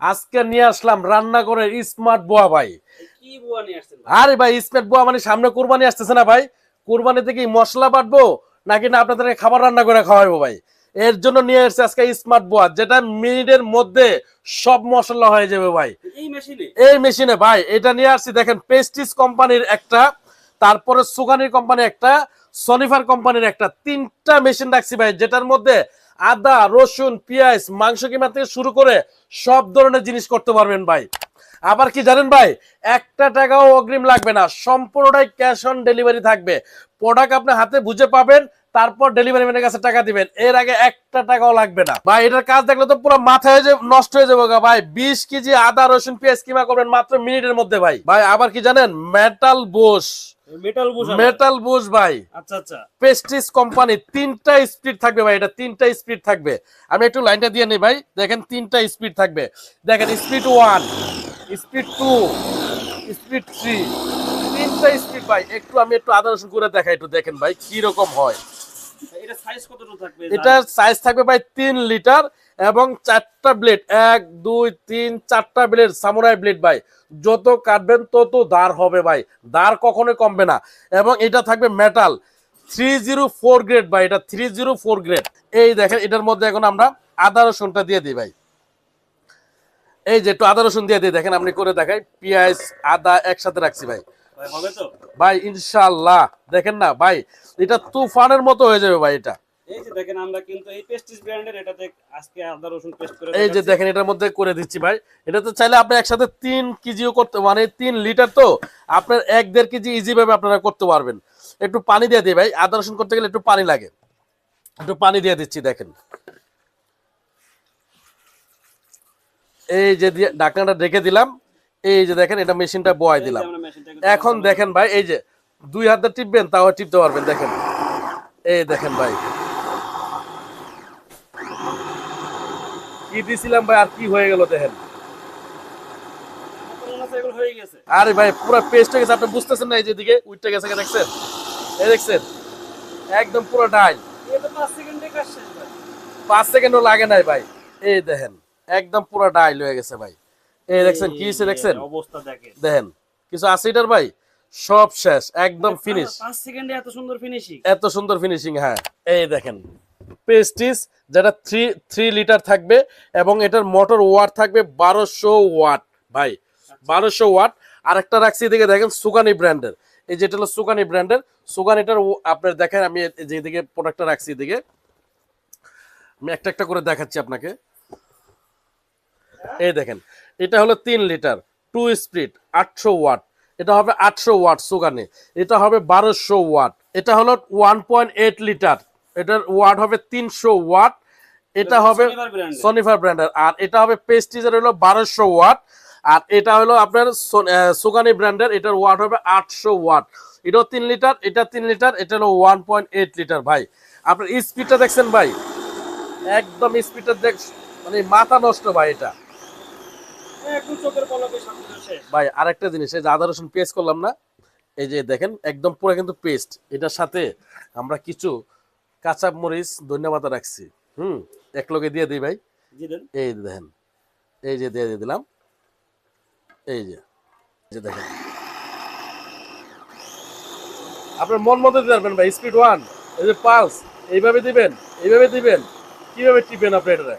আজকে নিয়ে আসলাম রান্না করে স্মার্ট বোয়া ভাই? আরে ভাই স্মার্ট বোয়া মানে সামনে কোরবানি আসতেছে না ভাই? কোরবানিতে কি মশলা বাটবো নাকি না আপনাদেরকে খাবার রান্না করে খাওয়াবো ভাই? এর জন্য নিয়ে এসেছে আজকে স্মার্ট বোয়া যেটা মিনিটের মধ্যে সব মশলা হয়ে যাবে ভাই। এই মেশিনে এই মেশিনে ভাই এটা নিয়ে আসছি দেখেন পেস্টিস কোম্পানির একটা তারপরে সুগানির কোম্পানি একটা সনিফার কোম্পানির একটা তিনটা মেশিন রাখছি ভাই যেটার মধ্যে আদা, রসুন, পেঁয়াজ, মাংস কিমা থেকে শুরু করে সব ধরনের জিনিস করতে পারবেন ভাই। আবার কি জানেন ভাই? একটা টাকাও অগ্রিম লাগবে না। সম্পূর্ণটাই ক্যাশ অন ডেলিভারি থাকবে। প্রোডাক্ট আপনি হাতে বুঝে পাবেন, তারপর ডেলিভারি ম্যানের কাছে টাকা দিবেন। এর আগে একটা টাকাও লাগবে না। ভাই, এটার কাজ দেখলে তো পুরো মাথায় যে নষ্ট হয়ে যাবে ভাই, বিশ কেজি আদা, রসুন, পেঁয়াজ কিমা করবেন মাত্র মিনিটের মধ্যে ভাই। ভাই, আবার কি জানেন? মেটাল বোস মেটাল বোস ভাই। আচ্ছা আচ্ছা। পেস্টিস কোম্পানি তিনটা স্পিড থাকবে ভাই এটা তিনটা স্পিড থাকবে। আমি একটু লাইনটা দিয়ে নিই ভাই দেখেন তিনটা স্পিড থাকবে। দেখেন speed one speed two speed three তিনটা স্পিড ভাই। একটু আমি একটু আদা রসুন করে দেখাই একটু দেখেন ভাই কি রকম হয়। এটা সাইজ কতটুকু থাকবে? এটার সাইজ থাকবে ভাই তিন লিটার এবং চারটা ব্লেড এক দুই তিন চারটা ব্লেড সামুরাই ব্লেড ভাই। যত কাটবেন তত দাঁড় হবে ভাই। দাঁড় কখনোই কমবে না। এবং এটা থাকবে metal three zero four grade ভাই এটা থ্রি জিরো ফোর গ্রেড এই দেখেন এটার মধ্যে এখন আমরা আদা রসুনটা দিয়ে দিই ভাই। এই যে একটু আদা রসুন দিয়ে দিই দেখেন আপনি করে দেখাই। পেঁয়াজ আদা একসাথে রাখছি ভাই। ভাই তো? ভাই ইনশাল্লাহ দেখেন না ভাই এটা তুফানের মতো হয়ে যাবে ভাই এটা। এই যে দেখেন আমরা কিন্তু এই পেস্টিস ব্র্যান্ডের এটাতে আজকে আদা রসুন পেস্ট করে এই যে দেখেন এটার মধ্যে করে দিচ্ছি ভাই। এটা তো চাইলে আপনি একসাথে তিন কেজিও করতে মানে তিন লিটার তো আপনার এক দেড় কেজি ইজি ভাবে আপনারা করতে পারবেন। একটু পানি দিয়ে দিই ভাই। আদা রসুন করতে গেলে একটু পানি লাগে। একটু পানি দিয়ে দিচ্ছি দেখেন। এই যে ঢাকনাটা রেখে দিলাম। এই যে দেখেন এটা মেশিনটা বয় দিলাম। এখন দেখেন ভাই এই যে দুই হাতে টিপবেন তাও টিপতে পারবেন দেখেন। এই দেখেন ভাই। কি দিছিলাম ভাই আর কি হয়ে গেল দেখেন। আরে ভাই পুরো পেস্ট গেছে আপনি বুঝতেছেন না এই যে দিকে উইটটা গেছে দেখছেন? এই দেখছেন? একদম পুরো ডাইল। এটা 5 সেকেন্ডে কাজ শেষ ভাই পাঁচ সেকেন্ডও লাগে নাই ভাই। এই দেখেন একদম পুরো ডাইল হয়ে গেছে ভাই। এই দেখছেন কি হয়েছে দেখছেন? অবস্থা দেখেন। দেখেন কিছু আছে এটার ভাই? সব শেষ একদম ফিনিশ 5 সেকেন্ডে এত সুন্দর ফিনিশিং এত সুন্দর ফিনিশিং হ্যাঁ। এই দেখেন পেস্টিস, যেটা থ্রি থ্রি লিটার থাকবে এবং এটার মোটর ওয়াট থাকবে বারোশো ওয়াট ভাই, বারোশো ওয়াট আর একটা রাখছি এদিকে দেখেন সুগানি ব্র্যান্ডের এই যেটা হলো সুগানি ব্র্যান্ডের সুগানিটার ও- আপনার দেখেন, আমি যেদিকে প্রোডাক্টটা রাখছি এদিকে। আমি একটা একটা করে দেখাচ্ছি আপনাকে। এই দেখেন, এটা হলো তিন লিটার টু স্পিড আটশো ওয়াট এটা হবে আটশো ওয়াট সুগানে এটা হবে বারোশো ওয়াট এটা হলো ওয়ান পয়েন্ট এইট লিটার এটার ওয়াট হবে তিনশো ওয়াট। এটা হবে। সনিফার ব্র্যান্ডের আর এটা হবে পেস্টিজের হলো বারোশো ওয়াট। আর এটা হলো আপনার সুগানি ব্র্যান্ডের এটার ওয়াট হবে আটশো ওয়াট। এটাও তিন লিটার এটা তিন লিটার এটা হলো ওয়ান পয়েন্ট এইট লিটার ভাই। আপনার স্পিডটা দেখছেন ভাই? একদম স্পিডটা দেখ মানে মাথা নষ্ট ভাই এটা। ভাই আরেকটা জিনিস এই যে আদা রসুন পেস্ট করলাম না? এই যে দেখেন একদম পুরো কিন্তু পেস্ট এটার সাথে আমরা কিছু কাঁচা মরিচ ধন্যবাদ রাখছি। হুম এক লগে দিয়ে দিই ভাই। এই দেখেন এই যে দিয়ে দিয়ে দিলাম। এই যে যে দেখেন। আপনার মন মতো দিতে পারবেন ভাই স্পিড ওয়ান এই যে পালস এইভাবে দিবেন এইভাবে দিবেন। কীভাবে টিপেন আপনি এটা?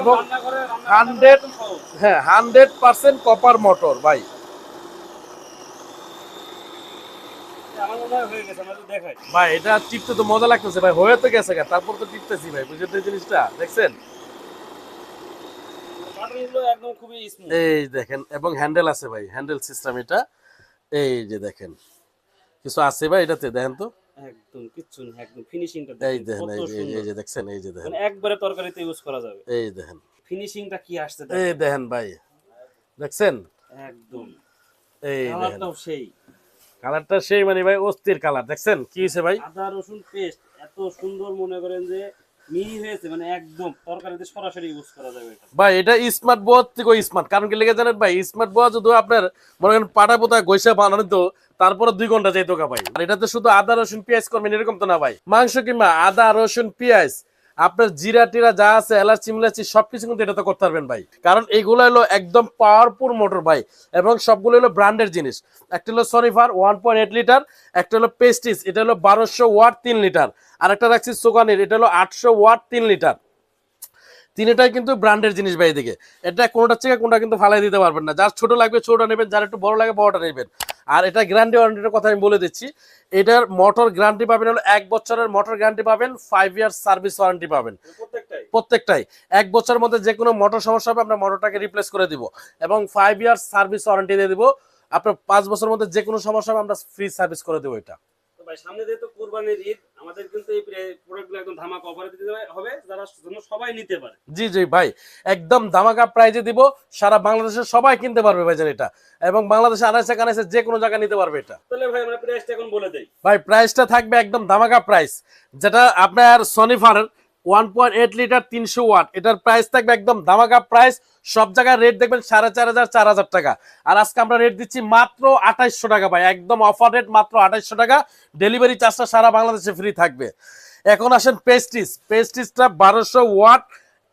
এবং রান্না করে রান্না 100 একদম সহজ। হ্যাঁ হান্ড্রেড পার্সেন্ট কপার মোটর ভাই আমার মনে হয় হয়ে গেছে আমরা যদি দেখাই ভাই এটা টিপতে তো মজা লাগতেছে ভাই হয়ে তো গেছে তারপর তো টিপতেছি ভাই বুঝলেন তো জিনিসটা দেখছেন? এই দেখেন এবং হ্যান্ডেল আছে ভাই হ্যান্ডেল সিস্টেম এটা এই যে দেখেন কিছু আছে ভাই এটাতে দেখেন তো? একদম কিচ্ছু না একদম ফিনিশিংটা এই দেখেন এই যে- দেখছেন এই যে দেখেন। মানে একবারে তরকারিতে ইউজ করা যাবে। এই দেখেন। ফিনিশিংটা কি আসছে এই দেখেন। দেখেন ভাই দেখছেন? একদম। এই দেখেন। সেই। কালারটা সেই মানে ভাই অস্থির কালার দেখছেন? কি হয়েছে ভাই? আদা রসুন পেস্ট এত সুন্দর মনে করেন যে মিহি হয়েছে মানে একদম তরকারিতে সরাসরি ইউজ করা যাবে এটা। ভাই এটা স্মার্ট বোয়ার থেকে স্মার্ট কারণ কি লেগে জানেন ভাই? স্মার্ট বোয়া যদি আপনার মনে করেন পাটা পোতা গৈসা বানানো তো তারপরে দুই ঘণ্টা যাইতো ভাই। আর এটাতে শুধু আদা রসুন পেঁয়াজ করবেন এরকম তো না ভাই? মাংস কিংবা আদা রসুন পেঁয়াজ আপনার জিরা টিরা যা আছে, এলাচি মিলাচি, সবকিছু কিন্তু এটা তো করতে পারবেন ভাই। কারণ এইগুলো হলো একদম পাওয়ারফুল মোটর ভাই, এবং সবগুলো হলো ব্র্যান্ডের জিনিস। একটা হলো Sonifer one point eight litre একটা হলো পেস্টিস এটা হলো বারোশো ওয়াট তিন লিটার আর একটা রাখছি সুগানির এটা হলো আটশো ওয়াট তিন লিটার তিনটাই কিন্তু ব্র্যান্ডের জিনিস ভাই এদিকে। এটা কোনোটা থেকে কোনটা কিন্তু ফালাই দিতে পারবেন না। যার ছোট লাগবে ছোটটা নেবেন যার একটু বড় লাগে বড়টা নেবেন। আর এটা গ্যারান্টি ওয়ারেন্টির কথা আমি বলে দিচ্ছি। এটার মোটর গ্যারান্টি পাবেন হলো এক বছরের মোটর গ্যারান্টি পাবেন ফাইভ ইয়ার সার্ভিস ওয়ারেন্টি পাবেন। প্রত্যেকটাই? প্রত্যেকটাই। এক বছরের মধ্যে যে কোনো মোটর সমস্যা হবে আমরা মোটরটাকে রিপ্লেস করে দিব। এবং ফাইভ ইয়ার সার্ভিস ওয়ারেন্টি দিয়ে দিব। আপনার পাঁচ বছরের মধ্যে যে কোনো সমস্যা হবে আমরা ফ্রি সার্ভিস করে দেবো এটা। সামনে যেহেতু কুরবানির ঈদ আমাদের কিন্তু এই প্রোডাক্টগুলো একদম ধামাকা অফারে দিতে হবে যারা জন্য সবাই নিতে পারে। জি জি ভাই একদম ধামাকা প্রাইজে দিব সারা বাংলাদেশের সবাই কিনতে পারবে ভাইজান এটা। এবং বাংলাদেশে আনাইছে কানাইছে যে কোনো জায়গায় নিতে পারবে এটা। তাহলে ভাই আমরা প্রাইসটা এখন বলে দেই। ভাই প্রাইসটা থাকবে একদম ধামাকা প্রাইস যেটা আপনার Sonifer one point eight litre তিনশো ওয়াট। এটার প্রাইস থাকবে একদম ধামাকা প্রাইস সব জায়গায় রেট দেখবেন সাড়ে চার হাজার চার হাজার টাকা। আর আজকে আমরা রেট দিচ্ছি মাত্র আঠাইশশো টাকা ভাই। একদম অফার রেট মাত্র আঠাইশশো টাকা। ডেলিভারি চার্জটা সারা বাংলাদেশে ফ্রি থাকবে। এখন আসেন পেস্টিস পেস্টিসটা বারোশো ওয়াট,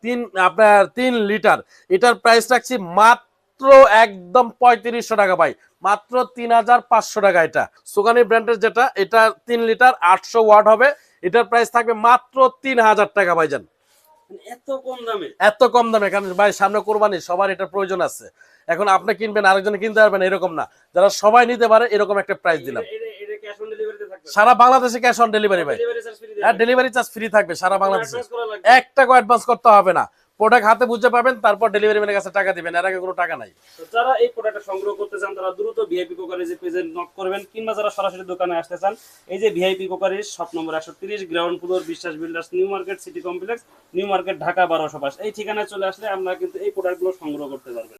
তিন, আপনার তিন লিটার। এটার প্রাইস রাখছি মাত্র একদম পঁয়ত্রিশশো টাকা ভাই। মাত্র তিন হাজার পাঁচশো টাকা এটা। সুগানি ব্র্যান্ডের যেটা, এটা তিন লিটার, আটশো ওয়াট হবে। এটার প্রাইস থাকবে মাত্র তিন হাজার টাকা ভাইজান। যান এত কম দামে? এত কম দামে কারণ ভাই সামনে কোরবানি সবার এটার প্রয়োজন আছে। এখন আপনি কিনবেন আরেকজন কিনতে পারবেন এরকম না। যারা সবাই নিতে পারে এরকম একটা প্রাইস দিলাম। এটা এটা সারা বাংলাদেশে ক্যাশ অন ডেলিভারি ভাই। হ্যাঁ ডেলিভারি চার্জ ফ্রি থাকবে সারা বাংলাদেশে। একটা করা এক টাকা অ্যাডভান্স করতে হবে না। প্রোডাক্ট হাতে বুঝতে পাবেন, তারপর ডেলিভারি ম্যানের কাছে টাকা দিবেন। এর আগে কোনো টাকা নাই। তো যারা এই প্রোডাক্টটা সংগ্রহ করতে চান, তারা দ্রুত ভিআইপি কোকারে যে পেজে নক করবেন, কিংবা যারা সরাসরি দোকানে আসতে চান, এই যে ভিআইপি কোকারের শপ নম্বর একশো তিরিশ ground floor Biswas builders new market city complex new market Dhaka বারোশো পাশ এই ঠিকানায় চলে আসলে আমরা কিন্তু এই প্রোডাক্টগুলো সংগ্রহ করতে পারবেন।